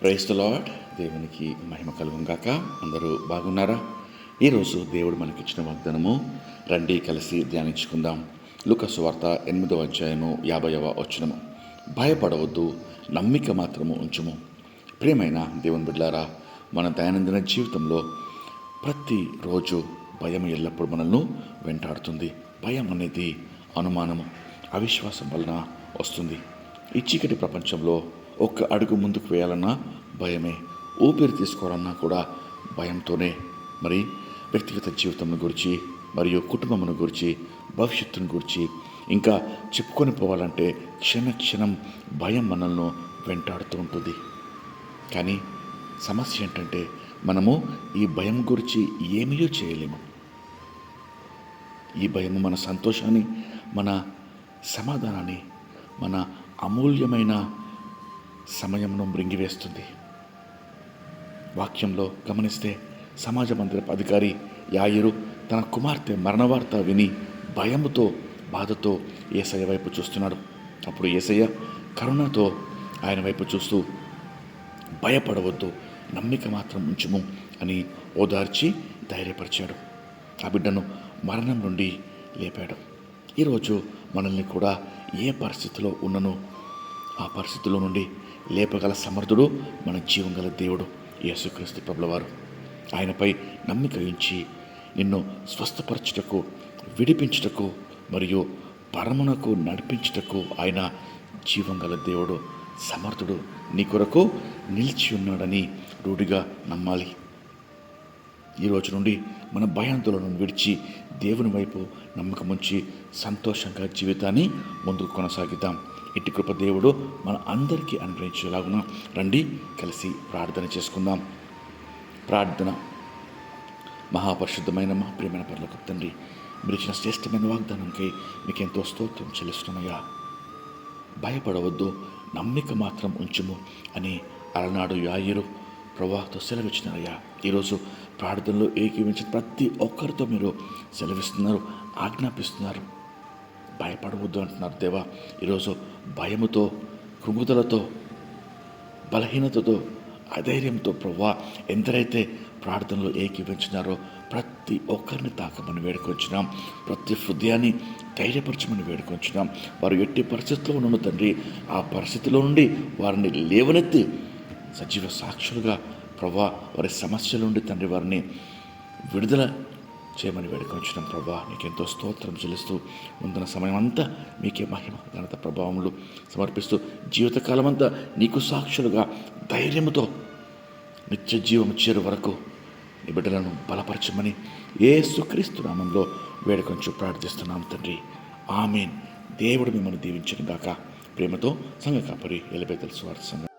Price the lord దేవునికి మహిమ కలుగును గాక. అందరూ బాగున్నారా? ఈరోజు దేవుడు మనకిచ్చిన వాగ్దానము రండి కలిసి ధ్యానించుకుందాం. లుకసు వార్త ఎనిమిదవ అధ్యాయము యాభైవ వచనము. భయపడవద్దు నమ్మిక మాత్రము ఉంచుము. ప్రియమైన దేవుని బిడ్లారా మన దైనందిన జీవితంలో ప్రతిరోజు భయం ఎల్లప్పుడూ మనల్ని వెంటాడుతుంది. భయం అనేది అనుమానము అవిశ్వాసం వలన వస్తుంది. ఈ చీకటి ప్రపంచంలో ఒక్క అడుగు ముందుకు వేయాలన్నా భయమే. ఊపిరి తీసుకోవాలన్నా కూడా భయంతోనే. మరి వ్యక్తిగత జీవితం గురించి మరియు కుటుంబమును గురించి భవిష్యత్తును గురించి ఇంకా చెప్పుకొని పోవాలంటే క్షణ క్షణం భయం మనల్ని వెంటాడుతూ ఉంటుంది. కానీ సమస్య ఏంటంటే మనము ఈ భయం గురించి ఏమీ చేయలేము. ఈ భయం మన సంతోషాన్ని మన సమాధానాన్ని మన అమూల్యమైన సమయంను మృంగివేస్తుంది. వాక్యంలో గమనిస్తే సమాజ మందిరపు అధికారి యాయిరు తన కుమార్తె మరణవార్త విని భయముతో బాధతో ఏసయ్య వైపు చూస్తున్నాడు. అప్పుడు ఏసయ్య కరుణతో ఆయన వైపు చూస్తూ భయపడవద్దు నమ్మిక మాత్రం ఉంచుము అని ఓదార్చి ధైర్యపరిచాడు. ఆ బిడ్డను మరణం నుండి లేపాడు. ఈరోజు మనల్ని కూడా ఏ పరిస్థితిలో ఉన్ననో ఆ పరిస్థితిలో నుండి లేపగల సమర్థుడు మన జీవం గల దేవుడు యేసుక్రీస్తు ప్రభులవారు. ఆయనపై నమ్మిక ఉంచి నిన్ను స్వస్థపరచుటకు విడిపించుటకు మరియు పరమునకు నడిపించుటకు ఆయన జీవం గల దేవుడు సమర్థుడు నీ కొరకు నిలిచి ఉన్నాడని రూఢిగా నమ్మాలి. ఈ రోజు నుండి మన భయాందోళనను విడిచి దేవుని వైపు నమ్మకం ఉంచి సంతోషంగా జీవితాన్ని ముందుకు కొనసాగిద్దాం. ఇటు కృప దేవుడు మన అందరికీ అనుగ్రహించేలాగున రండి కలిసి ప్రార్థన చేసుకుందాం. ప్రార్థన. మహాపరిశుద్ధమైన మా ప్రియమైన పనులకు తండ్రి మీరు ఇచ్చిన శ్రేష్టమైన వాగ్దానంకై మీకు ఎంతో స్తోత్రం చెల్లిస్తున్నాయా భయపడవద్దు నమ్మిక మాత్రం ఉంచుము అని అలనాడు యాయిరు ప్రవాహతో సెలవిచ్చినారయ్యా ఈరోజు ప్రార్థనలో ఏకీవించిన ప్రతి ఒక్కరితో మీరు సెలవిస్తున్నారు ఆజ్ఞాపిస్తున్నారు. భయపడవద్దు అంటున్నారు దేవా. ఈరోజు భయముతో కృంగుదలతో బలహీనతతో అధైర్యంతో ప్రవ్వా ఎందరైతే ప్రార్థనలో ఏకీవించినారో ప్రతి ఒక్కరిని తాకమని వేడుకొచ్చినాం ప్రతి హృదయాన్ని ధైర్యపరచమని వేడుకొచ్చినాం వారు ఎట్టి పరిస్థితిలో ఉన్న తండ్రి. ఆ పరిస్థితిలో నుండి వారిని లేవనెత్తి సజీవ సాక్షులుగా ప్రభా వారి సమస్యల నుండి తండ్రి వారిని విడుదల చేయమని వేడుకొంచున్నాం ప్రభా. నీకెంతో స్తోత్రం చెల్లిస్తూ ముందున్న సమయం అంతా మీకే మహిమ ఘనత ప్రభావములు సమర్పిస్తూ జీవితకాలం అంతా నీకు సాక్షులుగా ధైర్యముతో నిత్య జీవము చేరు వరకు నీ బిడ్డలను బలపరచమని ఏ సుక్రీస్తు నామంలో వేడుకొంచు ప్రార్థిస్తున్నాం తండ్రి. ఆమెన్. దేవుడు మిమ్మల్ని దీవించిన గాక. ప్రేమతో సంఘ కాపరి ఎలిబెతల్ స్వార్థ సంఘం.